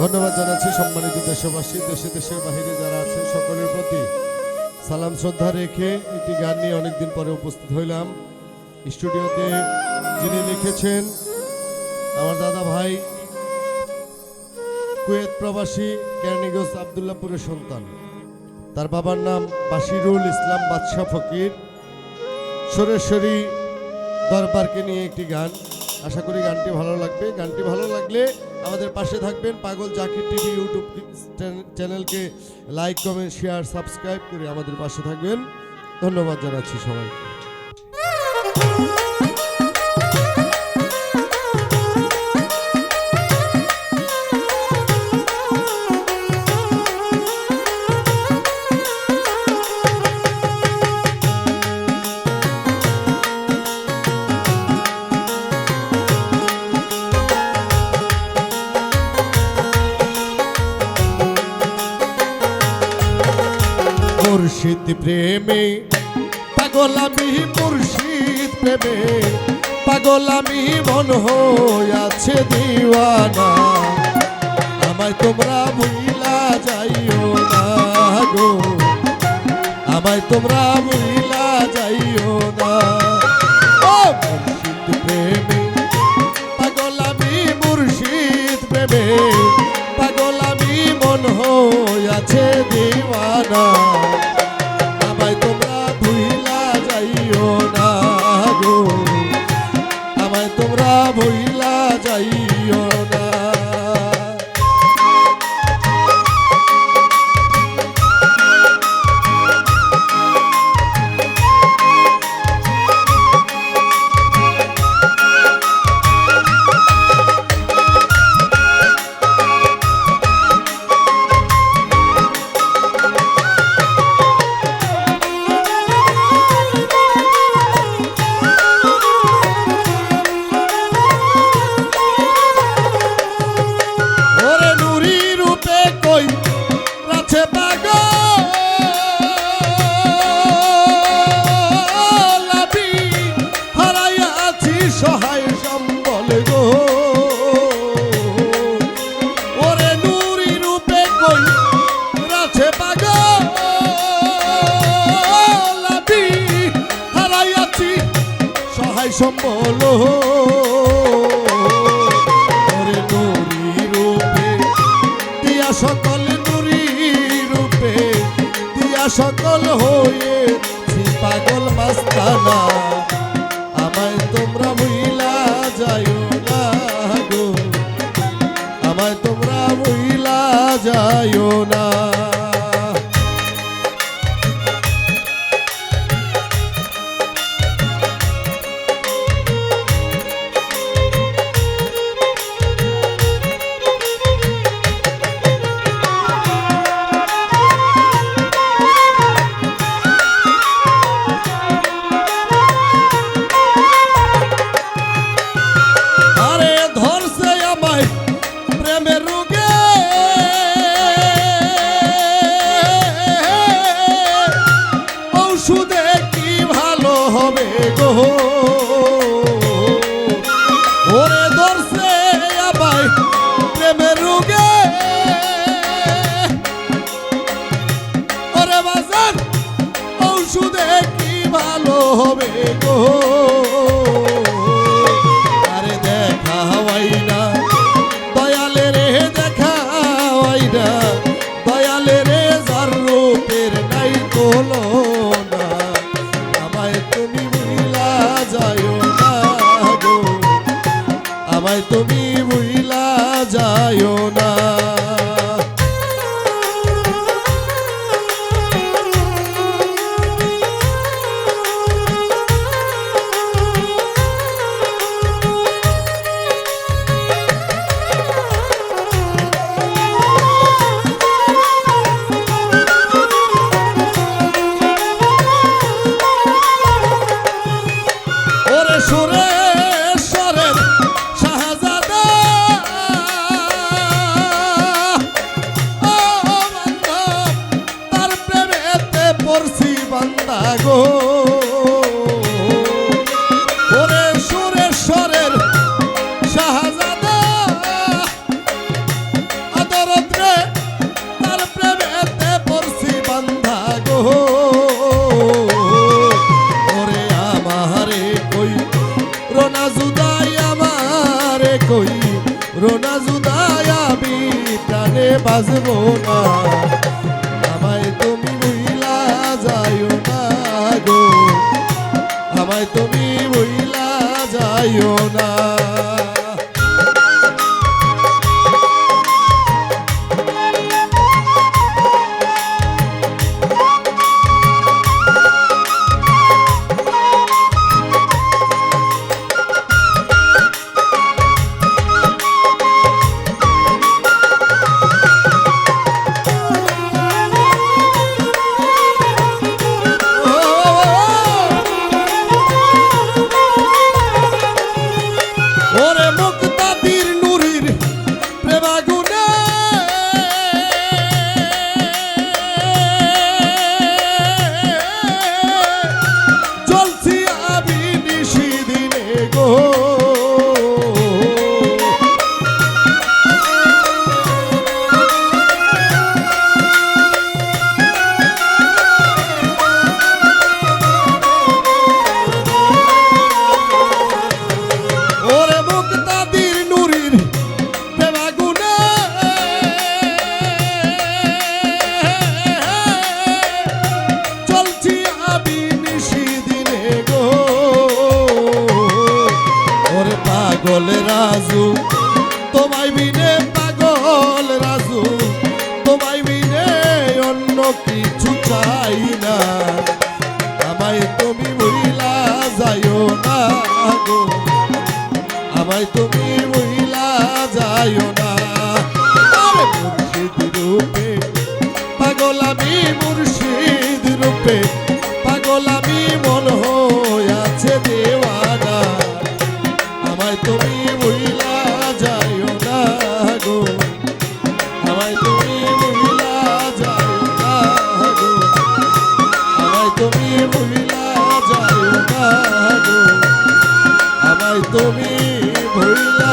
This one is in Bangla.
ধন্যবাদ জানাচ্ছি সম্মানিত দেশবাসী, দেশে দেশের বাহিরে যারা আছে সকলের প্রতি। সালাম, শ্রদ্ধা রেখে একটি গান নিয়ে অনেকদিন পরে উপস্থিত হইলাম। স্টুডিওতে যিনি লিখেছেন, আমার দাদা ভাই, কুয়েত প্রবাসী ক্যানিগঞ্জ আবদুল্লাপুরের সন্তান। তার বাবার নাম বাশিরুল ইসলাম বাদশাহ ফকির। সরেশ্বরী দরবারকে নিয়ে একটি গান। আশা করি গানটি ভালো লাগবে। গানটি ভালো লাগলে আমাদের পাশে থাকবেন পাগল জাকির টিভি ইউটিউব চ্যানেলকে লাইক, কমেন্ট, শেয়ার, সাবস্ক্রাইব করে আমাদের পাশে থাকবেন। ধন্যবাদ জানাচ্ছি সবাইকে। মুর্শিদ প্রেমে পাগল আমি মুর্শিদ প্রেমে পাগল আমি মন আছে দিওয়ানা। আমায় তোমরা ভুইলা যাইও না গো। আমায় তোমরা ভুইলা যাইও না। ভুইলা সহায় সম্বল। সকল নুরি রূপে দিয়া সকল হয়ে পাগল মাস্তানা। কি ভালো হবে গো। আরে দেখা হওয়াই না দয়ালে রে দেখা হওয়াই না দয়ালে রে যার রূপের নাই তোলো না গো। ওরে সুরেশ্বরের শাহজাদা বান্ধা গো। ওরে আমারে কই, রোনা জুদাই আমারে আমি প্রাণে বাজবো না। যাইও না পাগল রাজু। তোমায় বিনে পাগল রাজু। তোমায় বিনে অন্য কিছু চাই না। আমায় তুমি ভুইলা যাইও না গো। আমায় তুমি মহিলা যাইও না। মুর্শিদ রূপে, পাগল আমি মুর্শিদ রূপে, পাগল আমি মন আছে দেওয়ানা আমায় তুমি ভুইলা